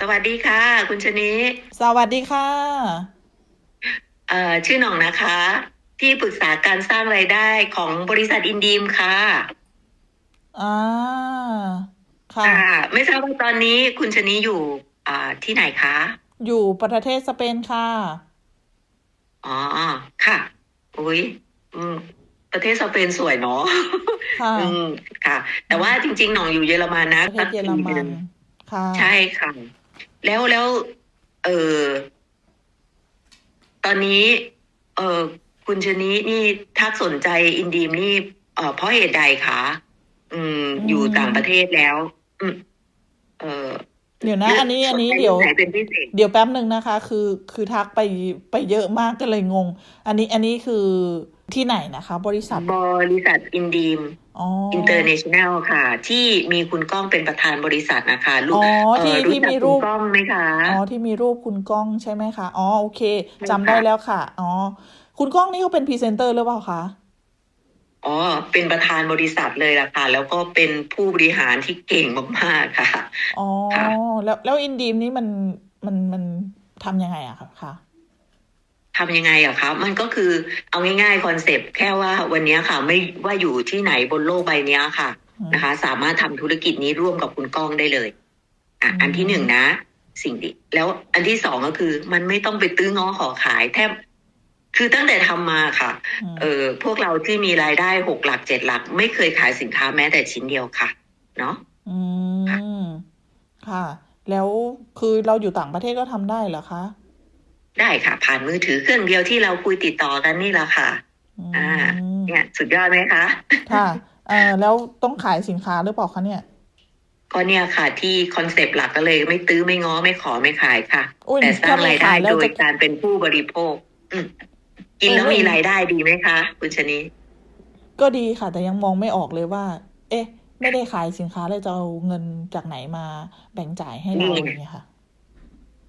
สวัสดีค่ะ คุณชนิสวัสดีค่ะเอ่อชื่อหน่องนะคะ ที่ปรึกษาการสร้างรายได้ของบริษัทอินดีมค่ะอ่าค่ะ ค่ะไม่ทราบว่าตอนนี้คุณชนิอยู่อ่าที่ไหนคะ อยู่ประเทศสเปนค่ะ อ๋อค่ะอุ้ยอืม ประเทศสเปนสวยเนาะค่ะอืมค่ะ แต่ว่าจริง ๆ หน่องอยู่เยอรมันนะประเทศเยอรมัน ค่ะ ใช่ค่ะ แล้วแล้ว เออตอนนี้ เออคุณชนินี่ถ้าสนใจอินดีมนี่เออเพราะเหตุใดคะอืม อยู่ต่างประเทศแล้ว อืม เออเดี๋ยวนะเลืกอันนี้อันนี้สใจเดี๋ยวไหนเป็นพิเศษเดี๋ยวแป๊บหนึ่งนะคะ คือคือทักไปไปเยอะมากก็เลยงง อันนี้อันนี้คือ ที่ไหนนะคะ บริษัท บริษัทอินดีมอ๋ออินเตอร์เนชั่นแนลค่ะ ที่มีคุณก้องเป็นประธานบริษัทนะคะลูอ๋กอที่เอ่อที่จักมีคุรูณปก้องไหมคะอ๋อที่มีรูปคุณก้องใช่ไหมคะอ๋อโอเคใช่จำได้ค่ะแล้วค่ะอ๋อคุณก้องนี่เขาเป็นพรีเซนเตอร์หรือเปล่าคะอ๋อ เป็นประธานบริษัทเลยล่ะค่ะ แล้วก็เป็นผู้บริหารที่เก่งมากๆค่ะ อ๋อค่ะแล้วแล้วอินดีมนี่มันมันมันทำยังไงอะคะคะ ทำยังไงอะครับมันก็คือเอาง่ายๆคอนเซปต์แค่ว่าวันนี้ค่ะ ไม่ว่าอยู่ที่ไหนบนโลกใบเนี้ยค่ะอืมนะคะ สามารถทำธุรกิจนี้ร่วมกับคุณก้องได้เลยอะอืมอันที่หนึ่งนะ สิ่งที่แล้วอันที่สองก็คือ มันไม่ต้องไปตื้อง้อขอขายแทบคือตั้งแต่ทำมาค่ะอืมเออพวกเราที่มีรายได้หกหลักเจ็ดหลัก ไม่เคยขายสินค้าแม้แต่ชิ้นเดียวค่ะ เนาะอืมค่ะ แล้วคือเราอยู่ต่างประเทศก็ทำได้เหรอคะ ได้ค่ะ ผ่านมือถือเครื่องเดียวที่เราคุยติดต่อกันนี่แหละค่ะอือ่ามเนี่ยสุดยอดไหมคะ ค่ะเออแล้วต้องขายสินค้าหรือเปล่าคะเนี่ยก็เนี่ยค่ะ ที่คอนเซปต์หลักก็เลยไม่ตื้อไม่ง้อไม่ขอไม่ขายค่ะอุ้ยแต่สร้าถ้างไม่รายได้ขายแล้วโดยจะการเป็นผู้บริโภคอืมกินแล้วโอ้ยมีรายได้ดีไหมคะคุณชนีก็ดีค่ะ แต่ยังมองไม่ออกเลยว่า เอ๊ะ ไม่ได้ขายสินค้าเลยจะเอาเงินจากไหนมาแบ่งจ่ายให้เราอย่างเงี้ยค่ะ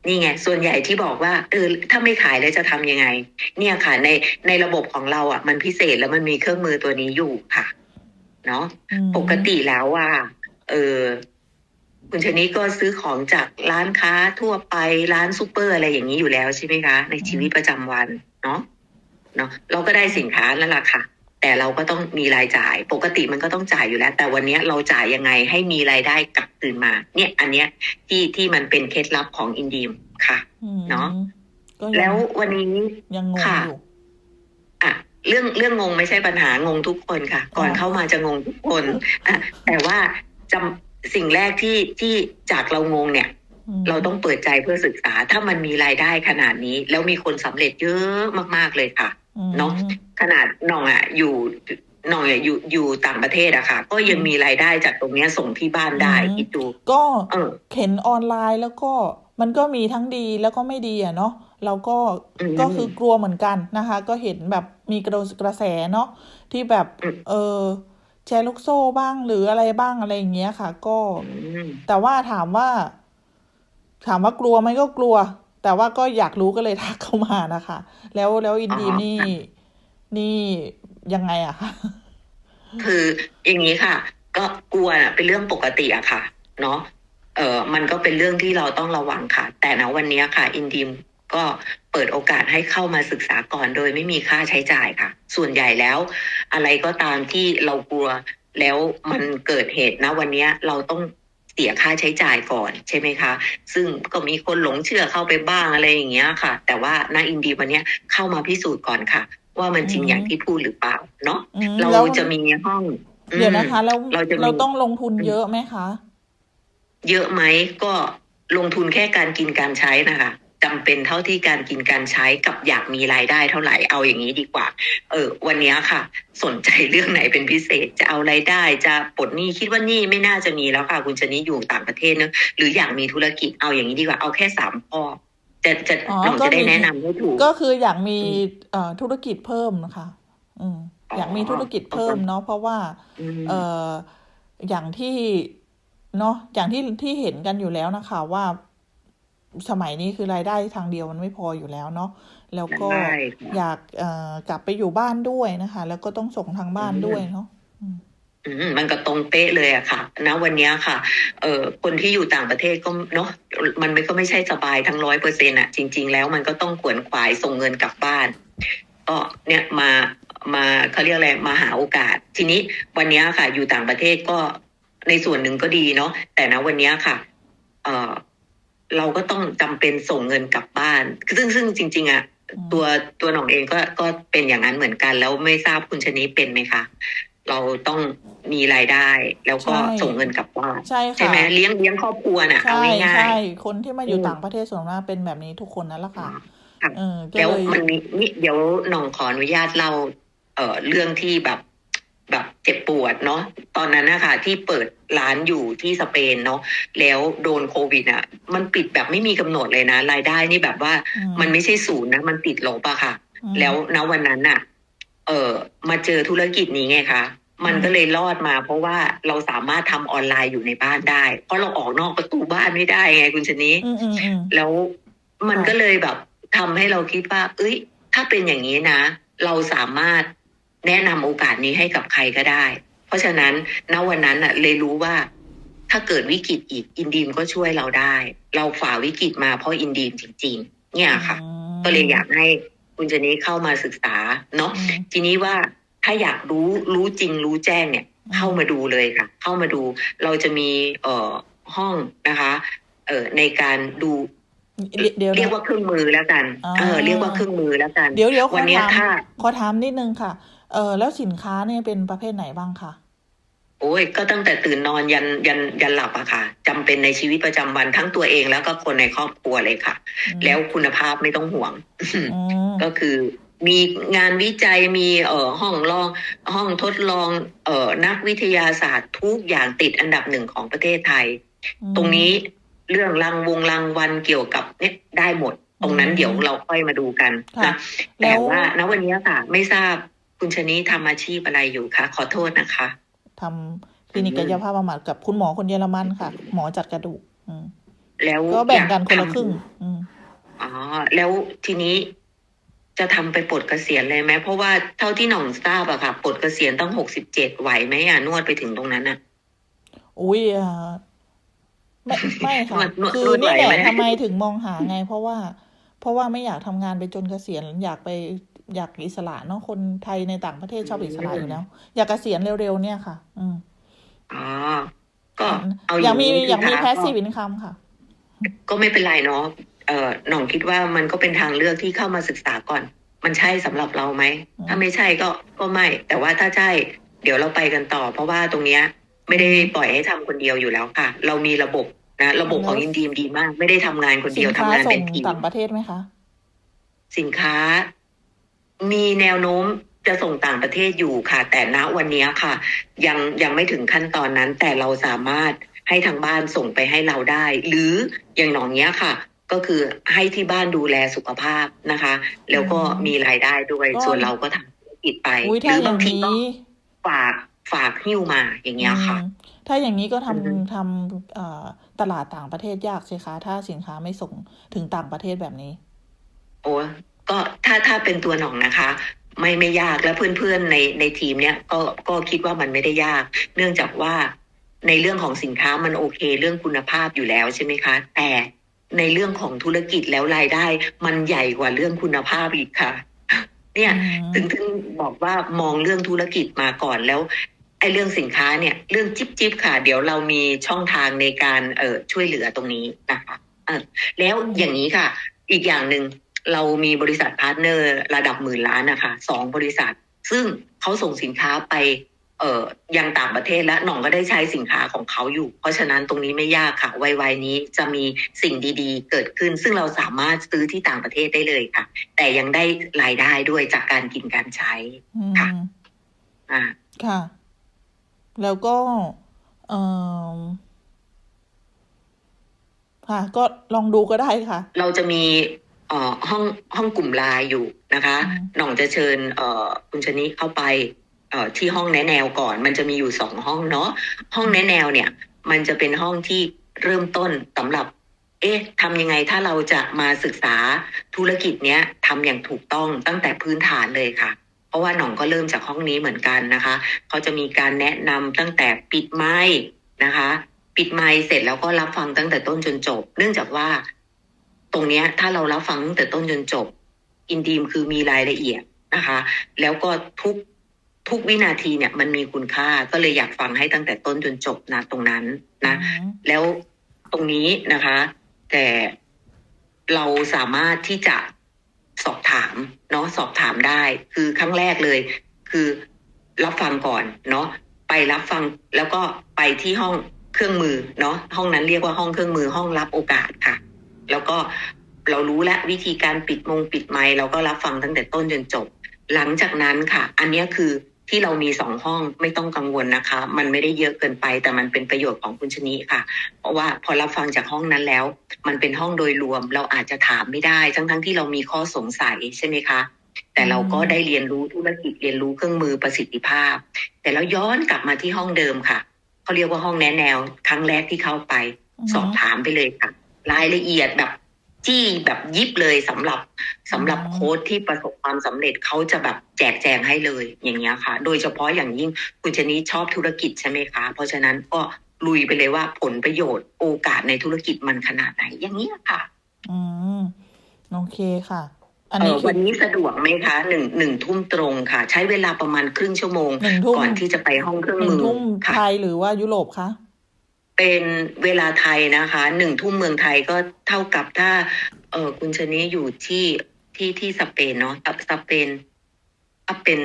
นี่ไง ส่วนใหญ่ที่บอกว่าเออถ้าไม่ขายแล้วจะทำยังไง เนี่ยค่ะ ในในระบบของเราอะ มันพิเศษแล้วมันมีเครื่องมือตัวนี้อยู่ค่ะ เนาะอืมปกติแล้วว่าเออคุณชนิดก็ซื้อของจากร้านค้าทั่วไปร้านซูเปอร์อะไรอย่างนี้อยู่แล้วใช่ไหมคะ ในชีวิตประจำวันเนาะเนาะเราก็ได้สินค้าแล้วล่ะค่ะ แต่เราก็ต้องมีรายจ่าย ปกติมันก็ต้องจ่ายอยู่แล้ว แต่วันเนี้ยเราจ่ายยังไงให้มีรายได้กลับคืนมา เนี่ยอันเนี้ยที่ที่มันเป็นเคล็ดลับของอินดีมค่ะอืมเนาะก็ยังแล้ววันนี้ยังงงค่ะอยู่อะเรื่องเรื่องงงไม่ใช่ปัญหางงทุกคนค่ะ ก่อนอ๋อเข้ามาจะงงทุกคนอะแต่ว่าจำสิ่งแรกที่ที่จากเรางงเนี่ยมเราต้องเปิดใจเพื่อศึกษา ถ้ามันมีรายได้ขนาดนี้ แล้วมีคนสำเร็จเยอะมาก ๆเลยค่ะอืม เนาะขนาดน้องอะ อยู่น้องอะอยู่อยู่ต่างประเทศอะค่ะ ก็ยังมีรายได้จากตรงเนี้ยส่งที่บ้านได้อืมคิดดูก็เออเห็นออนไลน์แล้วก็มันก็มีทั้งดีแล้วก็ไม่ดีอะเนาะเราก็อืมก็คือกลัวเหมือนกันนะคะ ก็เห็นแบบมีกระกระแสเนาะที่แบบอืมเออแชร์ลูกโซ่บ้างหรืออะไรบ้างอะไรอย่างเงี้ยค่ะ ก็อืมแต่ว่าถามว่า ถามว่ากลัวไหมก็กลัว แต่ว่าก็อยากรู้ก็เลยทักเข้ามานะคะ แล้วแล้วอินดีมนี่นี่ยังไงอะคะคืออย่างนี้ค่ะ ก็กลัวน่ะเป็นเรื่องปกติอะค่ะ เนาะเออมันก็เป็นเรื่องที่เราต้องระวังค่ะ แต่ณวันนี้ค่ะ อินดีมก็เปิดโอกาสให้เข้ามาศึกษาก่อนโดยไม่มีค่าใช้จ่ายค่ะ ส่วนใหญ่แล้ว อะไรก็ตามที่เรากลัวแล้วมันเกิดเหตุนะวันนี้เราต้อง เสียค่าใช้จ่ายก่อนใช่ไหมคะ ซึ่งก็มีคนหลงเชื่อเข้าไปบ้างอะไรอย่างเงี้ยค่ะ แต่ว่าณอินดีวันเนี้ยเข้ามาพิสูจน์ก่อนค่ะ ว่ามันจริงอืมอย่างที่พูดหรือเปล่าเนาะอืมเราแล้วจะมีห้องอืมเดี๋ยวนะคะแล้วเราจะมีเราต้องลงทุนเยอะไหมคะ เยอะไหมก็ลงทุนแค่การกินการใช้นะคะ จำเป็นเท่าที่การกินการใช้กับอยากมีรายได้เท่าไหร่เอาอย่างนี้ดีกว่า เออ วันเนี้ยค่ะ สนใจเรื่องไหนเป็นพิเศษจะเอารายได้จะปลดหนี้คิดว่าหนี้ไม่น่าจะมีแล้วค่ะ คุณชนิดอยู่ต่างประเทศเนอะหรืออยากมีธุรกิจเอาอย่างนี้ดีกว่าเอาแค่สามข้อจะจะอ๋อน้องก็จะได้มีแนะนำให้ถูกก็คืออยากมีอืมเอ่อธุรกิจเพิ่มนะคะอืมอ๋อออยากมีธุรกิจเพิ่มเนาะเพราะว่าอืมเอ่ออย่างที่เนาะอย่างที่ที่เห็นกันอยู่แล้วนะคะว่า สมัยนี้คือรายได้ทางเดียวมันไม่พออยู่แล้วเนาะแล้วก็ใช่ค่ะอยากเอ่อกลับไปอยู่บ้านด้วยนะคะ แล้วก็ต้องส่งทางบ้านอืมด้วยเนาะอืมอืมมันก็ตรงเป๊ะเลยอะค่ะณวันเนี้ยค่ะ เอ่อคนที่อยู่ต่างประเทศก็เนาะมันไม่ก็ไม่ใช่สบายทั้งร้อยเปอร์เซ็นต์อะจริง ๆ แล้วมันก็ต้องขวนขวายส่งเงินกลับบ้านก็เนี่ยมามาเขาเรียกอะไรมาหาโอกาส ทีนี้วันเนี้ยค่ะ อยู่ต่างประเทศก็ในส่วนหนึ่งก็ดีเนาะแต่นะวันเนี้ยค่ะ เอ่อ เราก็ต้องจำเป็นส่งเงินกลับบ้าน ซึ่งซึ่งจริง ๆอะอืมตัวตัวหน่องเองก็ก็เป็นอย่างนั้นเหมือนกัน แล้วไม่ทราบคุณชนิดเป็นไหมคะเราต้องมีรายได้ แล้วก็ใช่ส่งเงินกลับบ้านใช่ใช่ค่ะไหมเลี้ยงเลี้ยงครอบครัวน่ะเอาใช่ง่ายใช่คนที่มาอยู่อืมต่างประเทศส่วนมากเป็นแบบนี้ทุกคนนั่นแหละค่ะค่ะเออๆก็แล้วเลยมันมีนี่เดี๋ยวหน่องขออนุญาตเล่าเอ่อเรื่องที่แบบ แบบเจ็บปวดเนาะตอนนั้นนะคะที่เปิดร้านอยู่ที่สเปนเนาะแล้วโดนโควิดอะ มันปิดแบบไม่มีกำหนดเลยนะ รายได้นี่แบบว่าอืมมันไม่ใช่ศูนย์นะ มันติดลบอะค่ะอืมแล้วณวันนั้นน่ะ เออมาเจอธุรกิจนี้ไงคะมันก็เลยรอดมา เพราะว่าเราสามารถทำออนไลน์อยู่ในบ้านได้ เพราะเราออกนอกประตูบ้านไม่ได้ไงคุณชนิดอืมอืมอืมแล้วมันค่ะก็เลยแบบทำให้เราคิดว่า เอ้ย ถ้าเป็นอย่างนี้นะ เราสามารถ แนะนำโอกาสนี้ให้กับใครก็ได้ เพราะฉะนั้นณวันนั้นน่ะเลยรู้ว่า ถ้าเกิดวิกฤตอีกอินดีมก็ช่วยเราได้ เราฝ่าวิกฤตมาเพราะอินดีมจริง ๆ เนี่ยค่ะอืมก็เลยอยากให้คุณเจนี้เข้ามาศึกษาเนาะอืมทีนี้ว่าถ้าอยากรู้รู้จริงรู้แจ้งเนี่ยอืมเข้ามาดูเลยค่ะ เข้ามาดูเราจะมีเอ่อห้องนะคะ เอ่อในการดูเดี๋ยวเดี๋ยวเรียกว่าเครื่องมือแล้วกันอ่าเออ เรียกว่าเครื่องมือแล้วกัน เดี๋ยวเดี๋ยวขวัอนเนี้ยถามถ้าขอถามนิดนึงค่ะ เออแล้วสินค้าเนี่ยเป็นประเภทไหนบ้างคะโอ้ยก็ตั้งแต่ตื่นนอนยันยันยันหลับอะค่ะจำเป็นในชีวิตประจำวันทั้งตัวเองแล้วก็คนในครอบครัวเลยค่ะอืมแล้วคุณภาพไม่ต้องห่วงอืมก็คือมีงานวิจัยมีเอ่อห้องลองห้องทดลองเอ่อนักวิทยาศาสตร์ทุกอย่างติดอันดับหนึ่งของประเทศไทย ตรงนี้เรื่องรางวงรางวัลเกี่ยวกับเนี่ยได้หมด ตรงนั้นอืมเดี๋ยวเราค่อยมาดูกันค่ะนะแล้แต่วว่าณวันนี้ค่ะ ไม่ทราบ คุณชนีทำอาชีพอะไรอยู่คะขอโทษนะคะทำคลินิกกายภาพบำบัดกับคุณหมอคนเยอรมันค่ะ หมอจัดกระดูกอืมแล้วก็แบ่งกันอยาคนละทำครึ่งอืมอ๋อ แล้วทีนี้จะทำไปปลดเกษียณเลยไหมเพราะว่าเท่าที่หน่องทราบอะค่ะปลดเกษียณต้องหกสิบเจ็ดไหวไหมอะนวดไปถึงตรงนั้นอะอุ้ยอ่าไม่ไม่ค่ะนวดนวดคือนวดนี่แหไหวละไหมทำไมถึงมองหาไง เพราะว่า เพราะว่าไม่อยากทำงานไปจนเกษียณอยากไป อยากอิสระเนาะคนไทยในต่างประเทศชอบอิสระอยู่แล้ว อยากเกษียณเร็วๆเนี่ยค่ะ อืมอ๋อก็เอาอยากมีนี้อยากมีสิคะแพสซีฟอินคัมค่ะ ก็ไม่เป็นไรเนาะเออหน่องคิดว่ามันก็เป็นทางเลือกที่เข้ามาศึกษาก่อน มันใช่สำหรับเราไหมอืมถ้าไม่ใช่ก็ก็ไม่ แต่ว่าถ้าใช่ เดี๋ยวเราไปกันต่อ เพราะว่าตรงเนี้ย ไม่ได้ปล่อยให้ทำคนเดียวอยู่แล้วค่ะ เรามีระบบนะระบบของอินดีมดีมาก ไม่ได้ทำงานคนสิเดียนวทำค้างานส่เป็งนทีมต่างประเทศไหมคะ สินค้า มีแนวโน้มจะส่งต่างประเทศอยู่ค่ะ แต่ณวันเนี้ยค่ะ ยังยังไม่ถึงขั้นตอนนั้น แต่เราสามารถให้ทางบ้านส่งไปให้เราได้ หรืออย่างหนองเนี้ยค่ะ ก็คือให้ที่บ้านดูแลสุขภาพนะคะ แล้วก็อืมมีรายได้ด้วยก็ส่วนเราก็ทำธุรกิจไปอุ้ยหถ้ารืออย่าบางงทีก็นี้ฝากฝากหิ้วมาอย่างเงี้ยค่ะอืมถ้าอย่างนี้ก็ทอือฮึำทำเอ่อตลาดต่างประเทศยากสิคะ ถ้าสินค้าไม่ส่งถึงต่างประเทศแบบนี้ โอ้ ก็ถ้าถ้าเป็นตัวหน่องนะคะ ไม่ไม่ยากแล้วเพื่อนๆในในทีมเนี้ยก็ก็คิดว่ามันไม่ได้ยาก เนื่องจากว่าในเรื่องของสินค้ามันโอเค เรื่องคุณภาพอยู่แล้วใช่ไหมคะ แต่ในเรื่องของธุรกิจแล้วรายได้ มันใหญ่กว่าเรื่องคุณภาพอีกค่ะ เนี่ยอืมถึงถึงบอกว่ามองเรื่องธุรกิจมาก่อนแล้วไอ้เรื่องสินค้าเนี่ยเรื่องจิ๊บจิบค่ะ เดี๋ยวเรามีช่องทางในการเอ่อช่วยเหลือตรงนี้นะคะเออแล้วอย่างนี้ค่ะ อีกอย่างหนึ่ง เรามีบริษัทพาร์ทเนอร์ระดับหมื่นล้านนะคะสองบริษัท ซึ่งเขาส่งสินค้าไปเอ่อยังต่างประเทศและหน่องก็ได้ใช้สินค้าของเขาอยู่ เพราะฉะนั้นตรงนี้ไม่ยากค่ะวัยๆนี้จะมีสิ่งดีๆ เกิดขึ้น ซึ่งเราสามารถซื้อที่ต่างประเทศได้เลยค่ะ แต่ยังได้รายได้ด้วยจากการกินการใช้อืมค่ะอ่าค่ะ แล้วก็เอ่อค่ะ ก็ลองดูก็ได้ค่ะ เราจะมีเอ่อ ห้องห้องกลุ่มไลน์อยู่นะคะอืมหน่องจะเชิญเอ่อคุณชนิเข้าไปเอ่อที่ห้องแนะแนวก่อน มันจะมีอยู่สองห้องเนาะห้องแนะแนวเนี่ย มันจะเป็นห้องที่เริ่มต้นสำหรับ เอ๊ะทำยังไงถ้าเราจะมาศึกษาธุรกิจเนี้ยทำอย่างถูกต้องตั้งแต่พื้นฐานเลยค่ะเพราะว่าหน่องก็เริ่มจากห้องนี้เหมือนกันนะคะ เขาจะมีการแนะนำตั้งแต่ปิดไมค์นะคะ ปิดไมค์เสร็จแล้วก็รับฟังตั้งแต่ต้นจนจบ เนื่องจากว่า ตรงเนี้ยถ้าเรารับฟังตั้งแต่ต้นจนจบ อินดีมคือมีรายละเอียดนะคะ แล้วก็ทุกทุกวินาทีเนี่ยมันมีคุณค่าก็เลยอยากฟังให้ตั้งแต่ต้นจนจบนะตรงนั้นนะอืมแล้วตรงนี้นะคะ แต่เราสามารถที่จะสอบถามเนาะสอบถามได้ คือครั้งแรกเลย คือรับฟังก่อนเนาะไปรับฟังแล้วก็ไปที่ห้องเครื่องมือเนาะห้องนั้นเรียกว่าห้องเครื่องมือห้องรับโอกาสค่ะ แล้วก็เรารู้แล้ววิธีการปิดมงปิดไมค์เราก็รับฟังตั้งแต่ต้นจนจบ หลังจากนั้นค่ะ อันนี้คือที่เรามีสองห้องไม่ต้องกังวลนะคะ มันไม่ได้เยอะเกินไป แต่มันเป็นประโยชน์ของคุณชนิค่ะ เพราะว่าพอรับฟังจากห้องนั้นแล้ว มันเป็นห้องโดยรวม เราอาจจะถามไม่ได้ ทั้งทั้งๆที่เรามีข้อสงสัยใช่ไหมคะ แต่เราก็ได้เรียนรู้ธุรกิจเรียนรู้เครื่องมือประสิทธิภาพ แต่เราย้อนกลับมาที่ห้องเดิมค่ะเขาเรียกว่าห้องแนแนว ครั้งแรกที่เข้าไป สอบถามไปเลยค่ะ รายละเอียดแบบจี้แบบยิบเลยสำหรับสำหรับอืมโค้ดที่ประสบความสำเร็จเขาจะแบบแจกแจงให้เลยอย่างเงี้ยค่ะ โดยเฉพาะอย่างยิ่งคุณชนิชอบธุรกิจใช่ไหมคะ เพราะฉะนั้นก็ลุยไปเลยว่าผลประโยชน์โอกาสในธุรกิจมันขนาดไหนอย่างเงี้ยค่ะ อืมโอเคค่ะอันเอนี้อคืวัอนนี้สะดวกไหมคะหนึ่งหนึ่งทุ่มตรงค่ะ ใช้เวลาประมาณครึ่งชั่วโมงหนึ่งทุ่มก่อนที่จะไปห้องเครื่องหนึ่มืงอทุ่มค่ะไทยหรือว่ายุโรปคะ เป็นเวลาไทยนะคะหนึ่งทุ่มเมืองไทยก็เท่ากับถ้า เออคุณชนี้อยู่ที่ที่ที่สเปนเนาะอะสเปนถ้าเป็น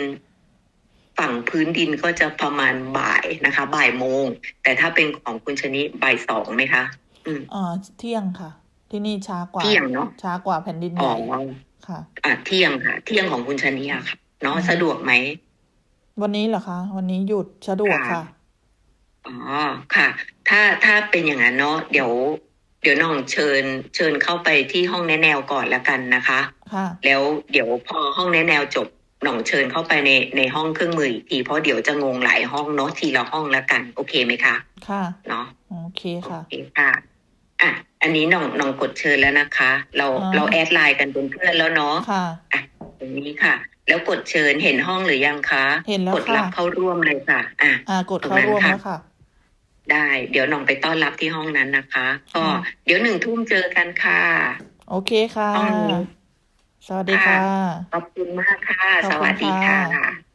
ฝั่งพื้นดินก็จะประมาณบ่ายนะคะ บ่ายโมง แต่ถ้าเป็นของคุณชนี้บ่ายสองไหมคะอืมอ่าเที่ยงค่ะ ที่นี่ช้ากว่าเที่ยงเนาะช้ากว่าแผ่นดินใหอ๋อญ่ค่ะ อะเที่ยงค่ะ เที่ยงของคุณชนี้อะค่ะเนาะอืมสะดวกไหม วันนี้เหรอคะ วันนี้หยุดสะดวกค่ะ อ๋อค่ะ ถ้าถ้าเป็นอย่างนั้นเนาะเดี๋ยว เดี๋ยวน้องเชิญ เชิญเข้าไปที่ห้องแนะแนวก่อนแล้วกันนะคะ ค่ะ แล้วเดี๋ยวพอห้องแนะแนวจบหน่องเชิญเข้าไปในในห้องเครื่องมืออีกทีเพราะเดี๋ยวจะงงหลายห้องเนาะทีละห้องแล้วกัน โอเคไหมคะค่ะ เนาะโอเคโอค่ะเคค่ะอะ อันนี้หน่องหน่องกดเชิญแล้วนะคะ เราอ่า เราแอดไลน์กันเป็นเพื่อนแล้วเนาะค่ะ อะตรงนี้ค่ะ แล้วกดเชิญเห็นห้องหรือยังคะเห็นแล้วกดรับค่ะเข้าร่วมเลยค่ะ อะ อ่ากดเข้าร่วมแล้วค่ะ ได้ เดี๋ยวหน่องไปต้อนรับที่ห้องนั้นนะคะ ก็ค่ะเดี๋ยวหนึ่งทุ่มเจอกันค่ะ โอเคค่ะห้องนี้สวัสดีค่ะ ขอบคุณมากค่ะขอบคุณสวัสดีค่ะค่ะ